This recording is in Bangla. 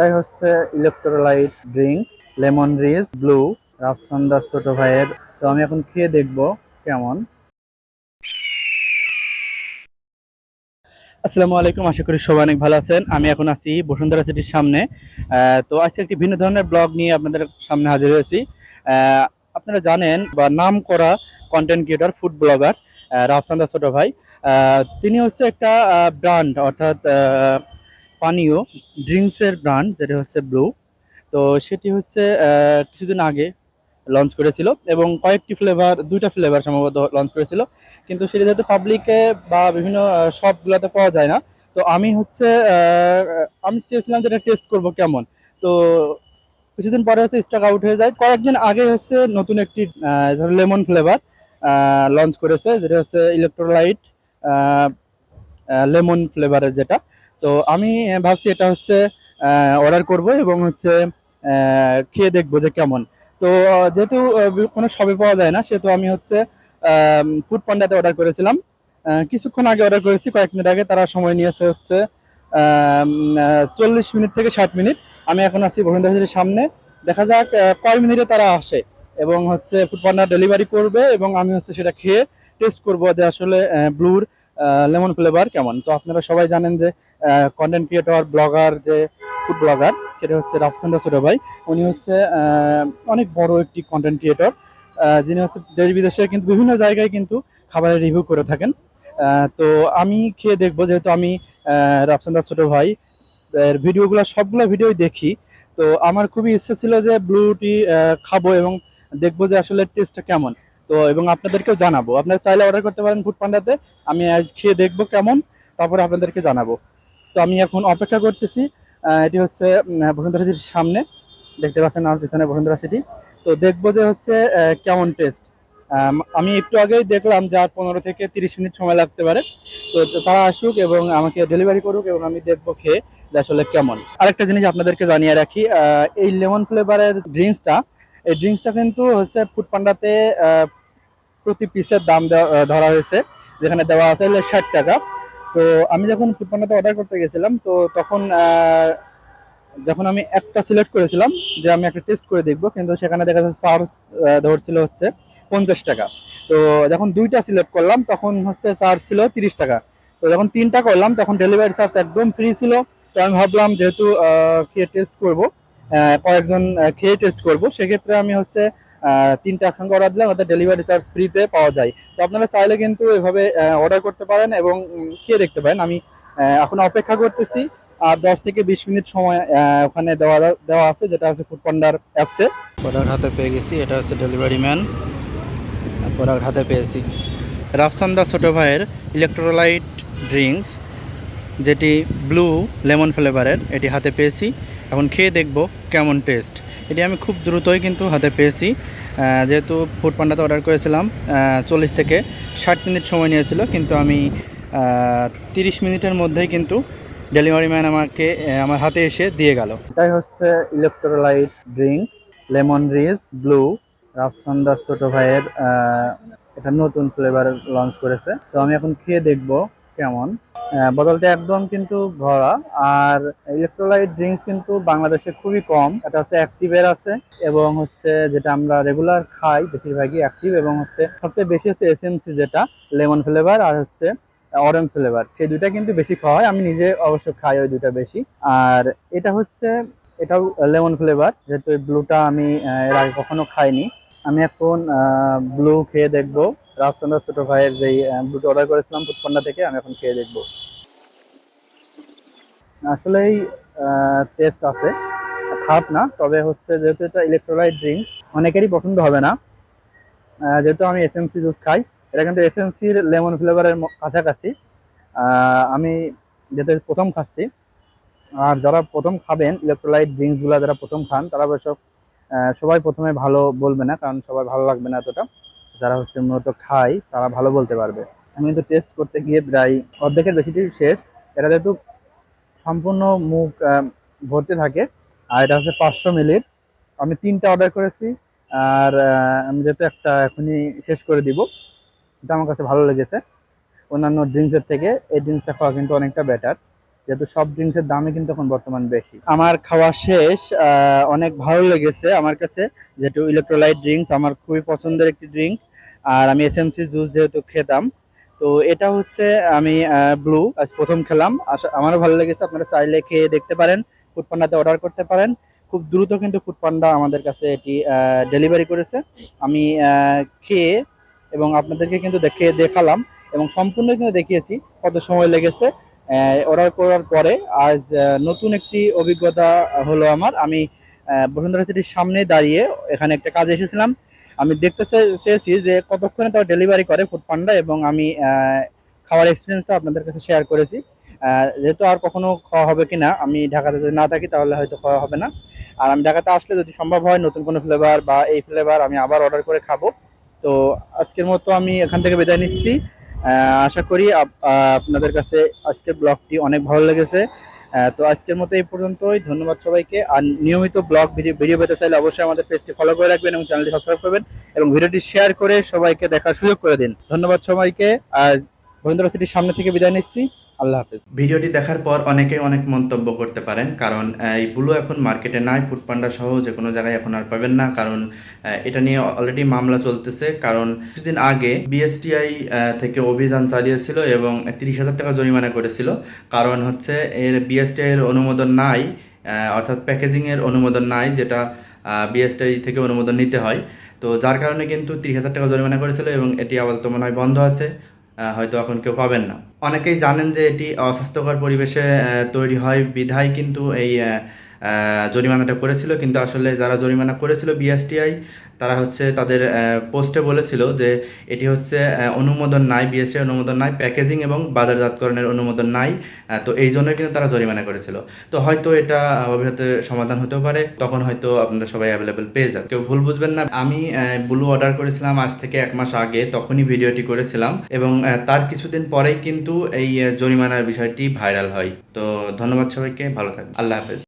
এটাই হচ্ছে ইলেকট্রোলাইট ড্রিঙ্ক লেমন রিজ ব্লু রাফসান্দার ছোট ভাইয়ের। তো আমি এখন খেয়ে দেখব কেমন। আসসালামু আলাইকুম, আশা করি সবাই অনেক ভালো আছেন। আমি এখন আছি বসুন্ধরা সিটির সামনে। তো আজকে একটি ভিন্ন ধরনের ব্লগ নিয়ে আপনাদের সামনে হাজির হয়েছি। আপনারা জানেন বা নাম করা content creator food blogger Rafsan the Choto Bhai. তিনি হচ্ছে একটা ব্র্যান্ড অর্থাৎ পানীয় ড্রিঙ্কসের ব্র্যান্ড, যেটা হচ্ছে ব্লু। তো সেটি হচ্ছে কিছুদিন আগে লঞ্চ করেছিল এবং কয়েকটি ফ্লেভার দুইটা ফ্লেভার সম্ভবত লঞ্চ করেছিল। কিন্তু সেটা যাতে পাবলিকে বা বিভিন্ন শপগুলোতে পাওয়া যায় না, তো আমি হচ্ছে আমি চেয়েছিলাম যেটা টেস্ট করব কেমন। তো কিছুদিন পরে হচ্ছে স্টক আউট হয়ে যায়। কয়েকদিন আগে হচ্ছে নতুন একটি লেমন ফ্লেভার লঞ্চ করেছে, যেটা হচ্ছে ইলেকট্রোলাইট লেমন ফ্লেভারের যেটা। তো আমি ভাবছি এটা হচ্ছে অর্ডার করব এবং হচ্ছে খেয়ে দেখব যে কেমন। তো যেহেতু কোনো শপে পাওয়া যায় না, সেহেতু আমি হচ্ছে ফুড পান্ডাতে অর্ডার করেছিলাম। কিছুক্ষণ আগে অর্ডার করেছি, কয়েক মিনিট আগে, তারা সময় নিয়েছে হচ্ছে চল্লিশ মিনিট থেকে ষাট মিনিট। আমি এখন আছি বসুন্ধরা সামনে। দেখা যাক কয় মিনিটে তারা আসে এবং হচ্ছে ফুড পান্ডা ডেলিভারি করবে এবং আমি হচ্ছে সেটা খেয়ে টেস্ট করব যে আসলে ব্লুর লেমন ফ্লেভার কেমন? তো আপনারা সবাই জানেন যে কন্টেন্ট ক্রিয়েটর ব্লগার যে ফুড ব্লগার সেটা হচ্ছে রাফসান্দা ছোট ভাই। উনি হচ্ছে অনেক বড় একটি কন্টেন্ট ক্রিয়েটর যিনি হচ্ছে দেশ বিদেশে কিন্তু বিভিন্ন জায়গায় কিন্তু খাবারের রিভিউ করে থাকেন। তো আমি খেয়ে দেখব, যেহেতু আমি রাফসান্দা ছোট ভাই, এর ভিডিওগুলো সবগুলো ভিডিওই দেখি। তো আমার খুবই ইচ্ছে ছিল যে ব্লু টি খাব এবং দেখব যে আসলে টেস্টটা কেমন। তো এবং আপনাদেরকেও জানাব। আপনারা চাইলে অর্ডার করতে পারেন ফুড পান্ডাতে আমি আজ খেয়ে দেখব কেমন, তারপরে আপনাদেরকে জানাব। তো আমি এখন অপেক্ষা করতেছি। এটি হচ্ছে বসুন্ধরা সিটির সামনে। দেখতে পাচ্ছেন আমার পিছনে বসুন্ধরা সিটি। তো দেখব যে হচ্ছে কেমন টেস্ট আমি একটু আগেই দেখলাম যে আর পনেরো থেকে তিরিশ মিনিট সময় লাগতে পারে। তো তারা আসুক এবং আমাকে ডেলিভারি করুক এবং আমি দেখব খেয়ে আসলে কেমন। আরেকটা জিনিস আপনাদেরকে জানিয়ে রাখি এই লেমন ফ্লেভারের ড্রিঙ্কসটা এই ড্রিঙ্কসটা কিন্তু হচ্ছে ফুড পান্ডাতে প্রতি পিসের দাম ধরা হয়েছে, যেখানে দেওয়া আছে ষাট টাকা। তো আমি যখন ফুড অর্ডার করতে গেছিলাম, তো তখন যখন আমি একটা সিলেক্ট করেছিলাম যে আমি একটা টেস্ট করে দেখব, কিন্তু সেখানে দেখা যাচ্ছে চার্জ ধরছিল হচ্ছে পঞ্চাশ টাকা। তো যখন দুইটা সিলেক্ট করলাম, তখন হচ্ছে চার্জ ছিল তিরিশ টাকা। তো যখন তিনটা করলাম, তখন ডেলিভারি চার্জ একদম ফ্রি ছিল। তো আমি ভাবলাম যেহেতু খেয়ে টেস্ট করব কয়েকজন খেয়ে টেস্ট করব, সেক্ষেত্রে আমি হচ্ছে তিনটা একসঙ্গে অর্ডার দিলাম ওদের ডেলিভারি চার্জ ফ্রিতে পাওয়া যায়। তো আপনারা চাইলে কিন্তু এভাবে অর্ডার করতে পারেন এবং খেয়ে দেখতে পারেন। আমি এখন অপেক্ষা করতেছি। আর দশ থেকে বিশ মিনিট সময় ওখানে দেওয়া দেওয়া আছে, যেটা হচ্ছে ফুড পান্ডার অ্যাপসে প্রোডাক্ট হাতে পেয়ে গেছি, এটা হচ্ছে ডেলিভারি ম্যান প্রোডাক্ট হাতে পেয়েছি। রাফসান্দা ছোট ভাইয়ের ইলেকট্রোলাইট ড্রিঙ্কস যেটি ব্লু লেমন ফ্লেভারের এটি হাতে পেয়েছি। এখন খেয়ে দেখব কেমন টেস্ট এটি আমি খুব দ্রুতই কিন্তু হাতে পেয়েছি। যেহেতু ফুড পান্ডাতে অর্ডার করেছিলাম চল্লিশ থেকে ষাট মিনিট সময় নিয়েছিল, কিন্তু আমি তিরিশ মিনিটের মধ্যেই কিন্তু ডেলিভারি ম্যান আমাকে আমার হাতে এসে দিয়ে গেল। এটাই হচ্ছে ইলেকট্রোলাইট ড্রিঙ্ক লেমন রিজ ব্লু রাফসান্দা ছোট ভাইয়ের এটা নতুন ফ্লেভার লঞ্চ করেছে। তো আমি এখন খেয়ে দেখব কেমন? বোতলটা একদম কিন্তু ভরা। আর ইলেকট্রোলাইট ড্রিঙ্কস কিন্তু বাংলাদেশে খুবই কম। এটা হচ্ছে অ্যাক্টিভের আছে এবং হচ্ছে যেটা আমরা রেগুলার খাই, বেশিরভাগই অ্যাক্টিভ এবং হচ্ছে সবচেয়ে বেশি হচ্ছে এসএমসি যেটা লেমন ফ্লেভার আর হচ্ছে অরেঞ্জ ফ্লেভার সেই দুইটা কিন্তু বেশি খাওয়া হয়। আমি নিজে অবশ্য খাই ওই দুইটা বেশি। আর এটা হচ্ছে, এটাও লেমন ফ্লেভার যেহেতু ব্লুটা আমি এর আগে কখনো খাইনি। আমি এখন ব্লু খেয়ে দেখব। রাজচন্দ্র ছোট ভাইয়ের যেই ব্লুটা অর্ডার করেছিলাম ফুটপান্ডা থেকে, আমি এখন খেয়ে দেখব। আসলেই টেস্ট আছে, খারাপ না, তবে হচ্ছে যেহেতু এটা ইলেকট্রোলাইট ড্রিঙ্কস অনেকেরই পছন্দ হবে না। যেহেতু আমি এসএমসি জুস খাই, এটা কিন্তু এসএমসির লেমন ফ্লেভারের কাছাকাছি। আমি যেহেতু প্রথম খাচ্ছি, আর যারা প্রথম খাবেন ইলেকট্রোলাইট ড্রিঙ্কসগুলো যারা প্রথম খান, তারা অবশ্য সবাই প্রথমে ভালো বলবে না, কারণ সবাই ভালো লাগবে না এতটা। যারা হচ্ছে মূলত খায়, তারা ভালো বলতে পারবে। আমি কিন্তু টেস্ট করতে গিয়ে প্রায় অর্ধেকের বেশিটি শেষ, এটা যেহেতু সম্পূর্ণ মুখ ভর্তি থাকে, আর এটা হচ্ছে পাঁচশো মিলির আমি তিনটা অর্ডার করেছি, আর আমি যেহেতু একটা এখনই শেষ করে দিব, এটা আমার কাছে ভালো লেগেছে। অন্যান্য ড্রিঙ্কসের থেকে এই ড্রিঙ্কসটা খাওয়া কিন্তু অনেকটা বেটার যেহেতু সব ড্রিঙ্কসের দামই কিন্তু এখন বর্তমান বেশি। আমার খাওয়া শেষ অনেক ভালো লেগেছে আমার কাছে। যেহেতু ইলেকট্রোলাইট ড্রিঙ্কস আমার খুবই পছন্দের একটি ড্রিঙ্ক আর আমি এস এসএমসি জুস যেহেতু খেতাম, তো এটা হচ্ছে আমি ব্লু আজ প্রথম খেলাম। আমারও ভালো লেগেছে, আপনারা চাইলে খেয়ে দেখতে পারেন ফুডপান্ডাতে অর্ডার করতে পারেন। খুব দ্রুত কিন্তু ফুডপান্ডা আমাদের কাছে এটি ডেলিভারি করেছে। আমি খেয়ে এবং আপনাদেরকে কিন্তু দেখে, দেখালাম এবং সম্পূর্ণ কিন্তু দেখিয়েছি কত সময় লেগেছে। অর্ডার করার পরে আজ নতুন একটি অভিজ্ঞতা হলো আমার। আমি বসুন্ধরা সিটির সামনে দাঁড়িয়ে এখানে একটা কাজে এসেছিলাম। আমি দেখতে চেয়েছি যে কতক্ষণে তারা ডেলিভারি করে ফুড পান্ডা এবং আমি খাওয়ার এক্সপিরিয়েন্সটা আপনাদের কাছে শেয়ার করেছি। যেহেতু আর কখনো খাওয়া হবে কিনা আমি ঢাকাতে যদি না থাকি তাহলে হয়তো খাওয়া হবে না। আর আমি ঢাকাতে আসলে যদি সম্ভব হয় নতুন কোনো ফ্লেভার বা এই ফ্লেভার আমি আবার অর্ডার করে খাব। তো আজকের মতো আমি এখান থেকে বিদায় নিচ্ছি। আশা করি আপ- আপনাদের কাছে আজকের ব্লগটি অনেক ভালো লেগেছে। তো আজকের মতো এই পর্যন্তই। ধন্যবাদ সবাইকে। আর নিয়মিত ব্লগ ভিডিও পেতে চাইলে অবশ্যই আমাদের পেজটি ফলো করে রাখবেন এবং চ্যানেলটি সাবস্ক্রাইব করবেন এবং ভিডিওটি শেয়ার করে সবাইকে দেখার সুযোগ করে দিন। ধন্যবাদ সবাইকে। আজ মহিন্দ্রা সিটির সামনে থেকে বিদায় নিচ্ছি। আল্লাহ হাফেজ। ভিডিওটি দেখার পর অনেকেই অনেক মন্তব্য করতে পারেন, কারণ এই ব্লু এখন মার্কেটে নাই ফুডপান্ডা সহ যে কোনো জায়গায় এখন আর পাবেন না, কারণ এটা নিয়ে অলরেডি মামলা চলতেছে, কারণ কিছুদিন আগে বিএসটিআই থেকে অভিযান চালিয়েছিল এবং তিরিশ হাজার টাকা জরিমানা করেছিল, কারণ হচ্ছে এর বিএসটিআই এর অনুমোদন নাই অর্থাৎ প্যাকেজিংয়ের অনুমোদন নাই, যেটা বিএসটিআই থেকে অনুমোদন নিতে হয়। তো যার কারণে কিন্তু তিরিশ হাজার টাকা জরিমানা করেছিল এবং এটি আপাতত মনে হয় বন্ধ আছে। হয়তো এখন কেউ পাবেন না। অনেকেই জানেন যে এটি অস্বাস্থ্যকর পরিবেশে তৈরি হয়। বিধায় কিন্তু এই জরিমানাটা করেছিল। কিন্তু আসলে যারা জরিমানা করেছিল বিএসটিআই তারা হচ্ছে তাদের পোস্টে বলেছিল যে এটি হচ্ছে অনুমোদন নাই বিএসটিআই অনুমোদন নাই, প্যাকেজিং এবং বাজারজাতকরণের অনুমোদন নাই তো এই জন্যই কিন্তু তারা জরিমানা করেছিল। তো হয়তো এটা ভবিষ্যতে সমাধান হতেও পারে, তখন হয়তো আপনারা সবাই অ্যাভেলেবেল পেয়ে যান কেউ ভুল বুঝবেন না, আমি ব্লু অর্ডার করেছিলাম আজ থেকে এক মাস আগে, তখনই ভিডিওটি করেছিলাম এবং তার কিছুদিন পরেই কিন্তু এই জরিমানার বিষয়টি ভাইরাল হয়। তো ধন্যবাদ সবাইকে, ভালো থাকবেন। আল্লাহ হাফেজ।